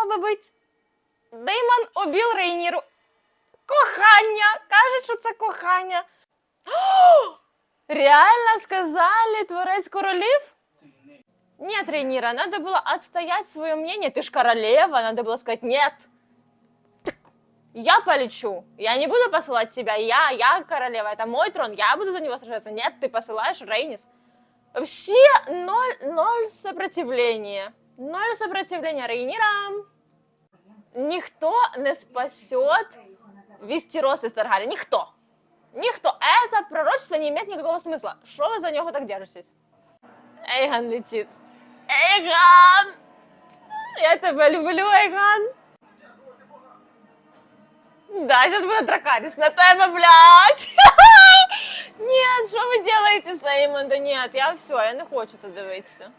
могло би бути? Деймон обіл Рейніру. Кохання! Кажуть, що це кохання. О! Реально сказали творець королів? Нет, Рейнира, надо было отстоять свое мнение. Ты ж королева, надо было сказать нет. Так, Я полечу. Я не буду посылать тебя. Я, я королева. Это мой трон. Я буду за него сражаться. Нет, ты посылаешь Рейнис. Вообще ноль, ноль сопротивления. Ноль сопротивления Рейнира. Никто не спасет Вестерос из Таргари. Никто. Никто. Это пророчество не имеет никакого смысла. Что вы за него так держитесь? Эйгон летит. Эйгон! Я тебя люблю, Эйгон. Да, сейчас будет Дракарис на тебе, блядь. Нет, что вы делаете, Сеймон? Да нет, я все, я не хочу це дивитися.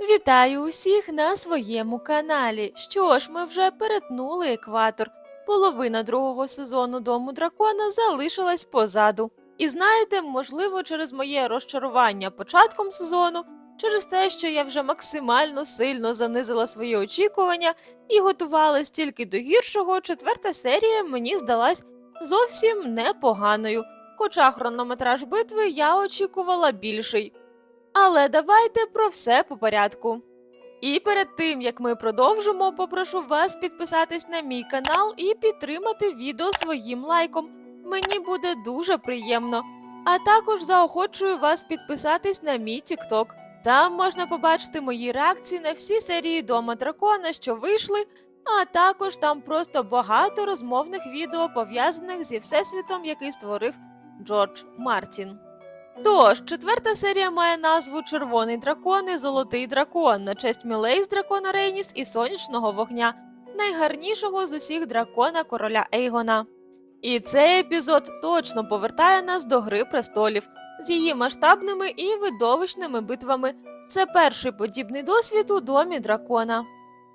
Вітаю усіх на своєму каналі. Що ж, ми вже перетнули екватор. Половина другого сезону Дому дракона залишилась позаду. І знаєте, можливо, через моє розчарування початком сезону, через те, що я вже максимально сильно занизила свої очікування і готувалась тільки до гіршого, четверта серія мені здалась зовсім непоганою. Хоча хронометраж битви я очікувала більший. Але давайте про все по порядку. І перед тим як ми продовжимо, попрошу вас підписатись на мій канал і підтримати відео своїм лайком. Мені буде дуже приємно. А також заохочую вас підписатись на мій TikTok. Там можна побачити мої реакції на всі серії Дома дракона, що вийшли, а також там просто багато розмовних відео пов'язаних зі всесвітом, який створив Джордж Мартін. Тож, четверта серія має назву Червоний дракон і Золотий дракон на честь Мілей з дракона Рейніс і сонячного вогня, найгарнішого з усіх дракона короля Ейгона. І цей епізод точно повертає нас до Гри престолів з її масштабними і видовищними битвами. Це перший подібний досвід у домі дракона.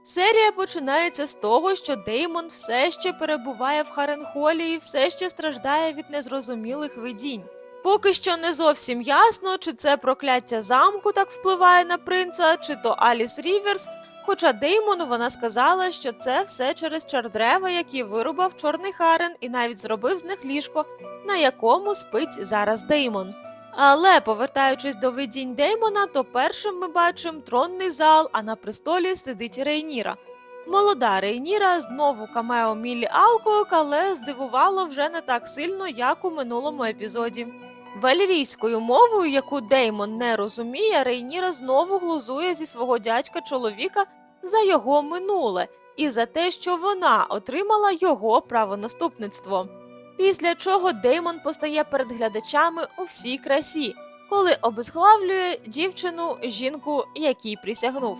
Серія починається з того, що Деймон все ще перебуває в Харенхолі і все ще страждає від незрозумілих видінь. Поки що не зовсім ясно, чи це прокляття замку так впливає на принца, чи то Аліс Ріверс. Хоча Деймону вона сказала, що це все через чардрева, які вирубав чорний Харен і навіть зробив з них ліжко, на якому спить зараз Деймон. Але повертаючись до видінь Деймона, то першим ми бачимо тронний зал, а на престолі сидить Рейніра. Молода Рейніра знову камео Мілі Алкок, але здивувало вже не так сильно, як у минулому епізоді. Валерійською мовою, яку Деймон не розуміє, Рейніра знову глузує зі свого дядька чоловіка за його минуле і за те, що вона отримала його правонаступництво. Після чого Деймон постає перед глядачами у всій красі, коли обезглавлює дівчину, жінку, якій присягнув.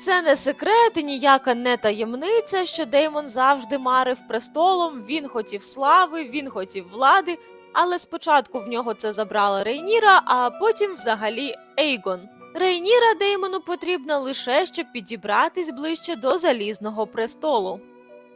Це не секрет і ніяка не таємниця, що Деймон завжди марив престолом, він хотів слави, він хотів влади, але спочатку в нього це забрала Рейніра, а потім взагалі Ейгон. Рейніра Деймону потрібна лише, щоб підібратись ближче до залізного престолу.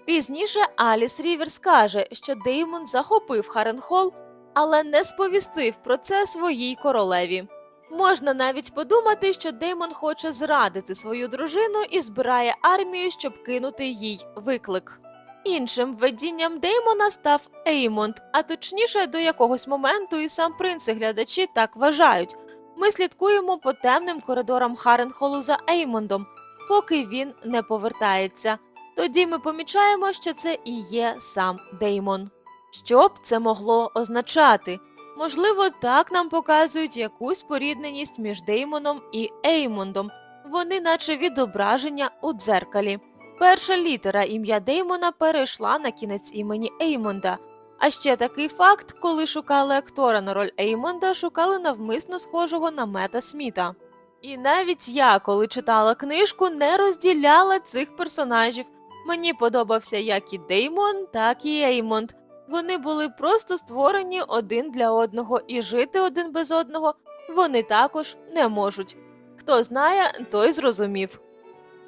Пізніше Аліс Ріверс каже, що Деймон захопив Харенхол, але не сповістив про це своїй королеві. Можна навіть подумати, що Деймон хоче зрадити свою дружину і збирає армію, щоб кинути їй виклик. Іншим видінням Деймона став Еймонд, а точніше до якогось моменту і сам принц і глядачі так вважають. Ми слідкуємо по темним коридорам Харенхолу за Еймондом, поки він не повертається. Тоді ми помічаємо, що це і є сам Деймон. Що б це могло означати? Можливо, так нам показують якусь порідненість між Деймоном і Еймондом. Вони наче відображення у дзеркалі. Перша літера ім'я Деймона перейшла на кінець імені Еймонда. А ще такий факт, коли шукали актора на роль Еймонда, шукали навмисно схожого на Мета Сміта. І навіть я, коли читала книжку, не розділяла цих персонажів. Мені подобався як і Деймон, так і Еймонд. Вони були просто створені один для одного, і жити один без одного вони також не можуть. Хто знає, той зрозумів.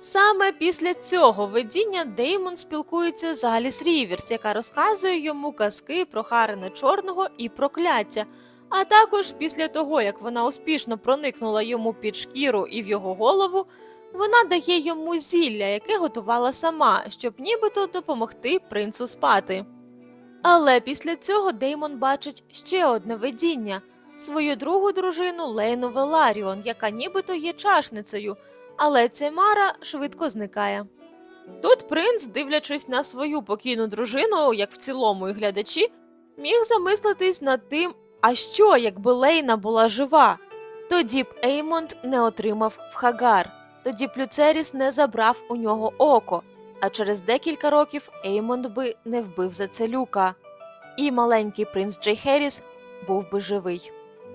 Саме після цього видіння Деймон спілкується з Аліс Ріверс, яка розказує йому казки про Харена Чорного і прокляття. А також після того, як вона успішно проникнула йому під шкіру і в його голову, Вона дає йому зілля, яке готувала сама, щоб нібито допомогти принцу спати. Але після цього Деймон бачить ще одне видіння свою другу дружину Лейну Веларіон, яка нібито є чашницею, але ця Мара швидко зникає. Тут принц, дивлячись на свою покійну дружину, як в цілому і глядачі, міг замислитись над тим, а що, якби Лейна була жива? Тоді б Еймонд не отримав в Хагар, тоді б Люцеріс не забрав у нього око, а через декілька років Еймонд би не вбив за це люка. І маленький принц Джей Херіс був би живий.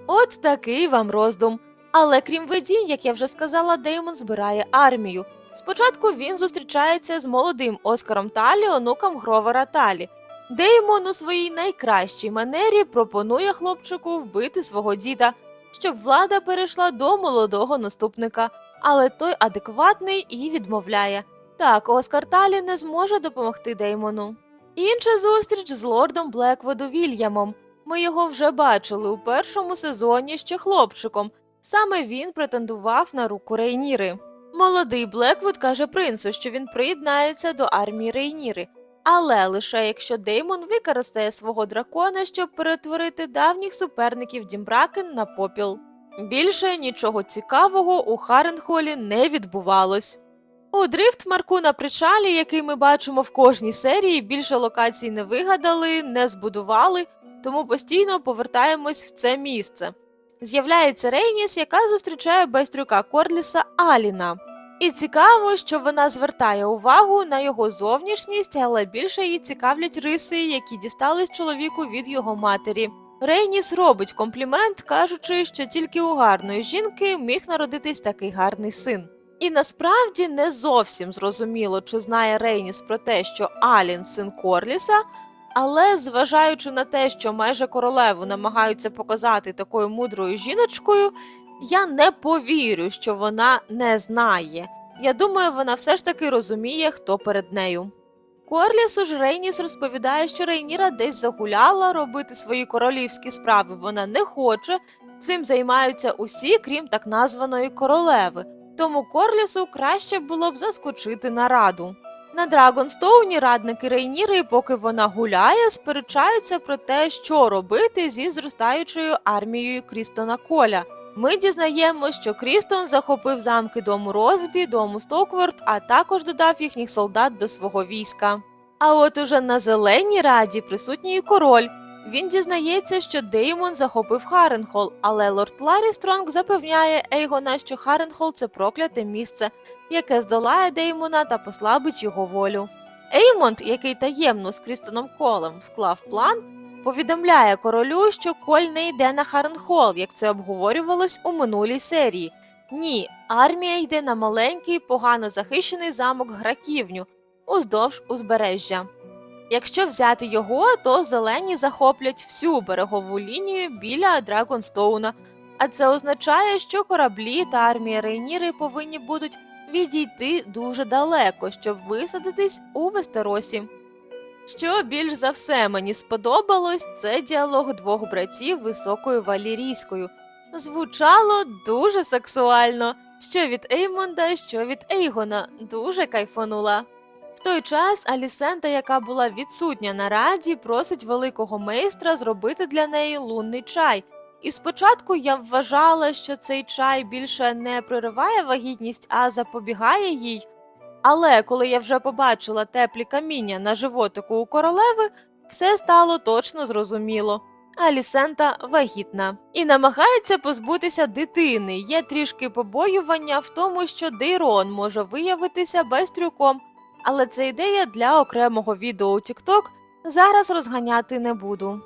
От такий вам роздум. Але крім видінь, як я вже сказала, Деймон збирає армію. Спочатку він зустрічається з молодим Оскаром Талі, онуком Гровера Талі. Деймон у своїй найкращій манері пропонує хлопчику вбити свого діда, щоб влада перейшла до молодого наступника, але той адекватний і відмовляє. Так, Оскар Талі не зможе допомогти Деймону. Інша зустріч з лордом Блеквуду Вільямом. Ми його вже бачили у першому сезоні ще хлопчиком. Саме він претендував на руку Рейніри. Молодий Блеквуд каже принцу, що він приєднається до армії Рейніри, але лише якщо Деймон використає свого дракона, щоб перетворити давніх суперників Дімбракен на попіл. Більше нічого цікавого у Харенхолі не відбувалось. У дрифт-марку на причалі, який ми бачимо в кожній серії, більше локацій не вигадали, не збудували, тому постійно повертаємось в це місце. З'являється Рейніс, яка зустрічає байстрюка Корліса Аліна. І цікаво, що вона звертає увагу на його зовнішність, але більше її цікавлять риси, які дістались чоловіку від його матері. Рейніс робить комплімент, кажучи, що тільки у гарної жінки міг народитись такий гарний син. І насправді не зовсім зрозуміло, чи знає Рейніс про те, що Алін син Корліса, але зважаючи на те, що майже королеву намагаються показати такою мудрою жіночкою, я не повірю, що вона не знає. Я думаю, вона все ж таки розуміє, хто перед нею. Корлісу ж Рейніс розповідає, що Рейніра десь загуляла робити свої королівські справи. Вона не хоче. Цим займаються усі, крім так названої королеви. Тому Корлісу краще було б заскочити на раду. На Драгонстоуні радники Рейніри, поки вона гуляє, сперечаються про те, що робити зі зростаючою армією Крістона Коля. Ми дізнаємося, що Крістон захопив замки дому Розбі, дому Стокворд, а також додав їхніх солдат до свого війська. А от уже на зеленій раді присутній король. Він дізнається, що Деймон захопив Харенхол, але лорд Ларі Стронг запевняє Ейгона, що Харенхол це прокляте місце, яке здолає Деймона та послабить його волю. Еймонд, який таємно з Крістоном Колем склав план, повідомляє королю, що Коль не йде на Харенхол, як це обговорювалось у минулій серії. Ні, армія йде на маленький, погано захищений замок Граківню уздовж узбережжя. Якщо взяти його, то зелені захоплять всю берегову лінію біля Драгонстоуна, а це означає, що кораблі та армія Рейніри повинні будуть відійти дуже далеко, щоб висадитись у Вестеросі. Що більш за все мені сподобалось, це діалог двох братів високою валірійською. Звучало дуже сексуально, що від Еймонда, що від Ейгона, дуже кайфанула. В той час Алісента, яка була відсутня на раді, просить великого майстра зробити для неї лунний чай. І спочатку я вважала, що цей чай більше не прориває вагітність, а запобігає їй. Але коли я вже побачила теплі каміння на животику у королеви, все стало точно зрозуміло. Алісента вагітна і намагається позбутися дитини. Є трішки побоювання в тому, що Дейрон може виявитися байстрюком, але це ідея для окремого відео у TikTok, зараз розганяти не буду.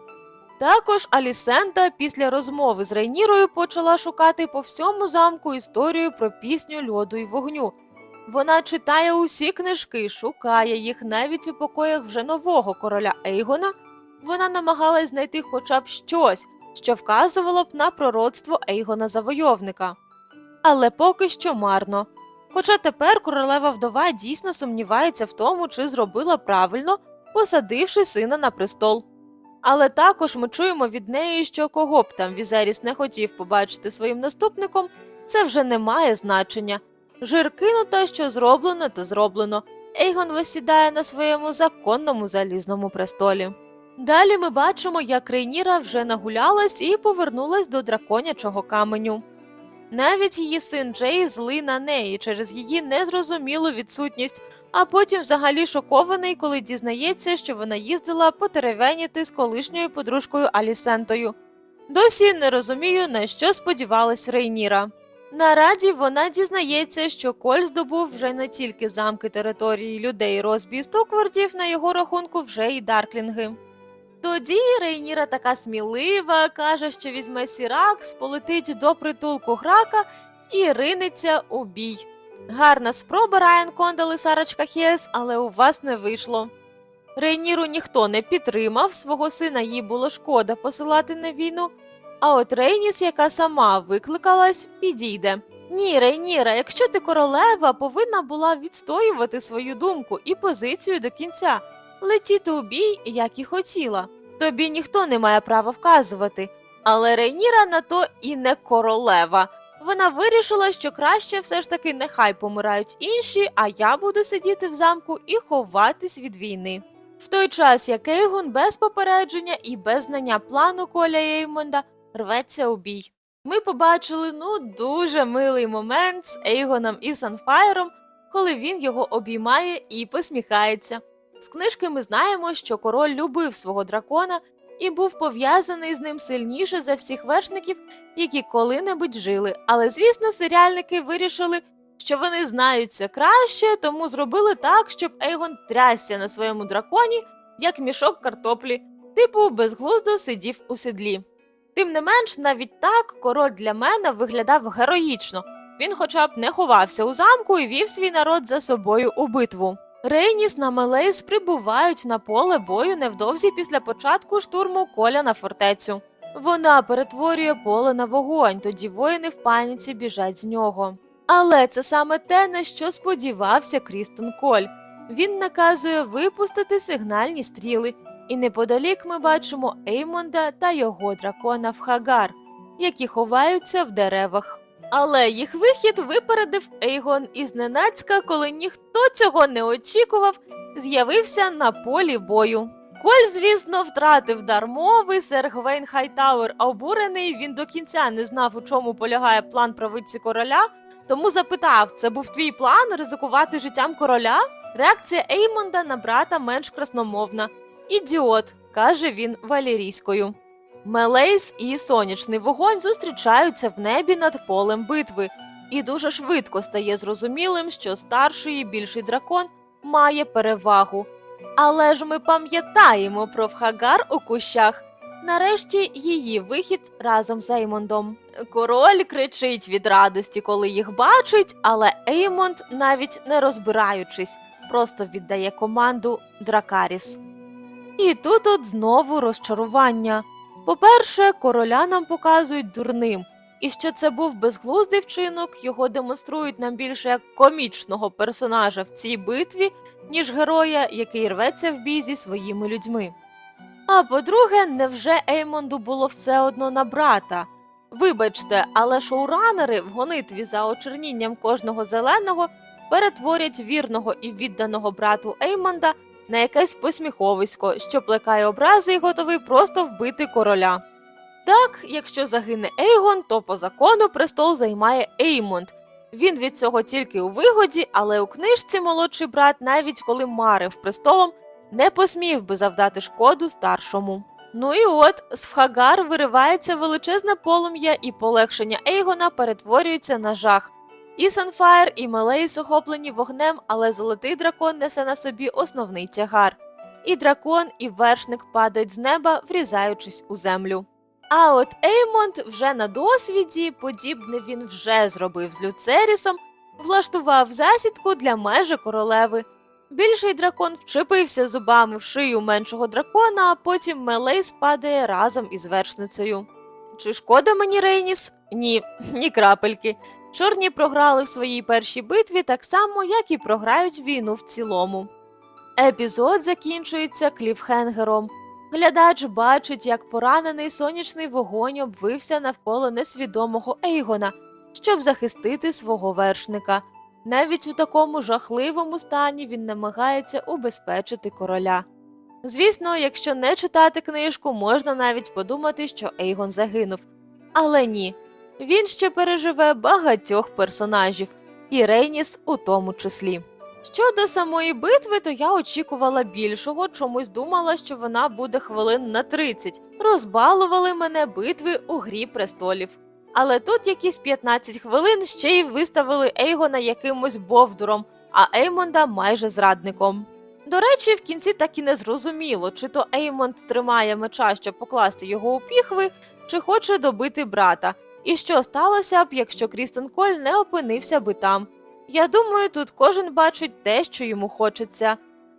Також Алісента після розмови з Рейнірою почала шукати по всьому замку історію про пісню льоду і вогню. Вона читає усі книжки, шукає їх навіть у покоях вже нового короля Ейгона. Вона намагалась знайти хоча б щось, що вказувало б на пророцтво Ейгона Завойовника. Але поки що марно. Хоча тепер королева вдова дійсно сумнівається в тому, чи зробила правильно, посадивши сина на престол. Але також ми чуємо від неї, що кого б там Візеріс не хотів побачити своїм наступником, це вже не має значення. Жир кинуто, що зроблено, то зроблено. Ейгон висідає на своєму законному залізному престолі. Далі ми бачимо, як Рейніра вже нагулялась і повернулась до драконячого каменю. Навіть її син Джей злий на неї через її незрозумілу відсутність, а потім взагалі шокований, коли дізнається, що вона їздила потеревеніти з колишньою подружкою Алісентою. Досі не розумію, на що сподівалась Рейніра. На раді вона дізнається, що Коль здобув вже не тільки замки території людей Розбі і Стоквардів, на його рахунку вже й Дарклінги. Тоді Рейніра така смілива, каже, що візьме Сіракс, полетить до притулку Грака і ринеться у бій. Гарна спроба Райан Кондал і Сарочка Хєс, але у вас не вийшло. Рейніру ніхто не підтримав, свого сина їй було шкода посилати на війну, а от Рейніс, яка сама викликалась, підійде. Ні, Рейніра, якщо ти королева, повинна була відстоювати свою думку і позицію до кінця, летіти у бій, як і хотіла. Тобі ніхто не має права вказувати. Але Рейніра на то і не королева. Вона вирішила, що краще все ж таки нехай помирають інші, а я буду сидіти в замку і ховатись від війни. В той час, як Ейгон без попередження і без знання плану Коля Еймонда рветься у бій. Ми побачили ну дуже милий момент з Ейгоном і Санфайром, коли він його обіймає і посміхається. З книжки ми знаємо, що король любив свого дракона і був пов'язаний з ним сильніше за всіх вершників, які коли-небудь жили. Але, звісно, серіальники вирішили, що вони знають це краще, тому зробили так, щоб Ейгон трясся на своєму драконі, як мішок картоплі, типу безглуздо сидів у седлі. Тим не менш, навіть так король для мене виглядав героїчно. Він хоча б не ховався у замку і вів свій народ за собою у битву. Рейніс на Мелейс прибувають на поле бою невдовзі після початку штурму коля на фортецю. Вона перетворює поле на вогонь, тоді воїни в паніці біжать з нього. Але це саме те, на що сподівався Крістон Коль. Він наказує випустити сигнальні стріли, і неподалік ми бачимо Еймонда та його дракона Вхагар, які ховаються в деревах. Але їх вихід випередив Ейгон і зненацька, коли ніхто цього не очікував, з'явився на полі бою. Коль, звісно, втратив дар мови, сер Гвейн Хайтауер обурений, він до кінця не знав, у чому полягає план правиці короля, тому запитав: це був твій план ризикувати життям короля? Реакція Еймонда на брата менш красномовна. Ідіот, каже він валерійською. Мелейс і сонячний вогонь зустрічаються в небі над полем битви, і дуже швидко стає зрозумілим, що старший і більший дракон має перевагу. Але ж ми пам'ятаємо про Вхагар у кущах. Нарешті її вихід разом з Еймондом. Король кричить від радості, коли їх бачить, але Еймонд, навіть не розбираючись, просто віддає команду Дракаріс. І тут от знову розчарування. По-перше, короля нам показують дурним, і що це був безглуздий вчинок, його демонструють нам більше як комічного персонажа в цій битві, ніж героя, який рветься в бій зі своїми людьми. А по-друге, невже Еймонду було все одно на брата? Вибачте, але шоуранери в гонитві за очернінням кожного зеленого перетворять вірного і відданого брату Еймонда на якесь посміховисько, що плекає образи і готовий просто вбити короля. Так, якщо загине Ейгон, то по закону престол займає Еймонд. Він від цього тільки у вигоді, але у книжці молодший брат, навіть коли марив престолом, не посмів би завдати шкоду старшому. Ну і от з Вхагар виривається величезне полум'я, і полегшення Ейгона перетворюється на жах. І Санфаєр, і Мелейс охоплені вогнем, але золотий дракон несе на собі основний тягар. І дракон, і вершник падають з неба, врізаючись у землю. А от Еймонд вже на досвіді, подібне він вже зробив з Люцерісом, влаштував засідку для межі королеви. Більший дракон вчепився зубами в шию меншого дракона, а потім Мелейс падає разом із вершницею. Чи шкода мені Рейніс? Ні, ні крапельки. Чорні програли в своїй першій битві так само, як і програють війну в цілому. Епізод закінчується кліфхенгером. Глядач бачить, як поранений сонячний вогонь обвився навколо несвідомого Ейгона, щоб захистити свого вершника. Навіть у такому жахливому стані він намагається убезпечити короля. Звісно, якщо не читати книжку, можна навіть подумати, що Ейгон загинув. Але ні, він ще переживе багатьох персонажів, і Рейніс у тому числі. Щодо самої битви, то я очікувала більшого, чомусь думала, що вона буде хвилин на 30. Розбалували мене битви у грі престолів. Але тут якісь 15 хвилин ще й виставили Ейгона якимось бовдуром, а Еймонда майже зрадником. До речі, в кінці так і не зрозуміло, чи то Еймонд тримає меча, щоб покласти його у піхви, чи хоче добити брата. І що сталося б, якщо Крістен Коль не опинився би там. Я думаю, тут кожен бачить те, що йому хочеться.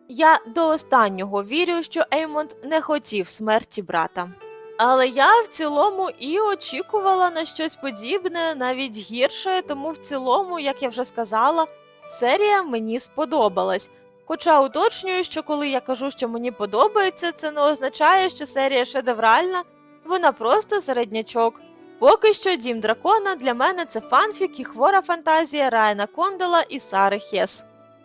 Я до останнього вірю, що Еймонд не хотів смерті брата. Але я в цілому і очікувала на щось подібне, навіть гірше, тому в цілому, як я вже сказала, серія мені сподобалась. Хоча уточнюю, що коли я кажу, що мені подобається, це не означає, що серія шедевральна, вона просто середнячок. Поки що Дім дракона для мене це фанфік і хвора фантазія Райана Кондела і Сари Хес.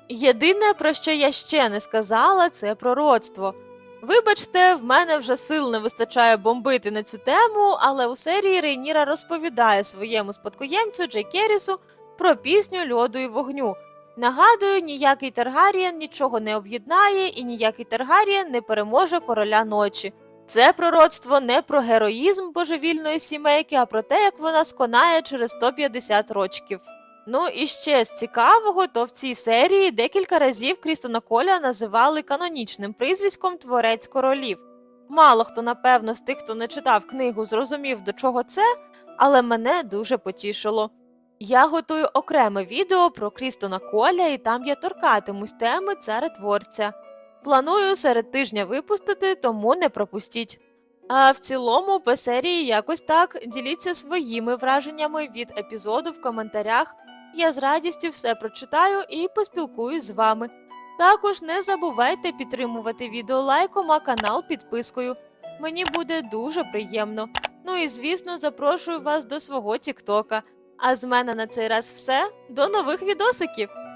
Єдине, про що я ще не сказала, це пророцтво. Вибачте, в мене вже сил не вистачає бомбити на цю тему, але у серії Рейніра розповідає своєму спадкоємцю Джей Керісу про пісню льоду і вогню. Нагадую, ніякий Таргарієн нічого не об'єднає і ніякий Таргарієн не переможе короля ночі. Це пророцтво не про героїзм божевільної сімейки, а про те, як вона сконає через 150 рочків. Ну і ще з цікавого, то в цій серії декілька разів Крістона Коля називали канонічним прізвиськом Творець королів. Мало хто, напевно, з тих, хто не читав книгу, зрозумів, до чого це, але мене дуже потішило. Я готую окреме відео про Крістона Коля, і там я торкатимусь теми царетворця. Планую серед тижня випустити, тому не пропустіть. А в цілому по серії якось так діліться своїми враженнями від епізоду в коментарях. Я з радістю все прочитаю і поспілкуюсь з вами. Також не забувайте підтримувати відео лайком, а канал підпискою. Мені буде дуже приємно. Ну і звісно, запрошую вас до свого Тіктока. А з мене на цей раз все. До нових відосиків!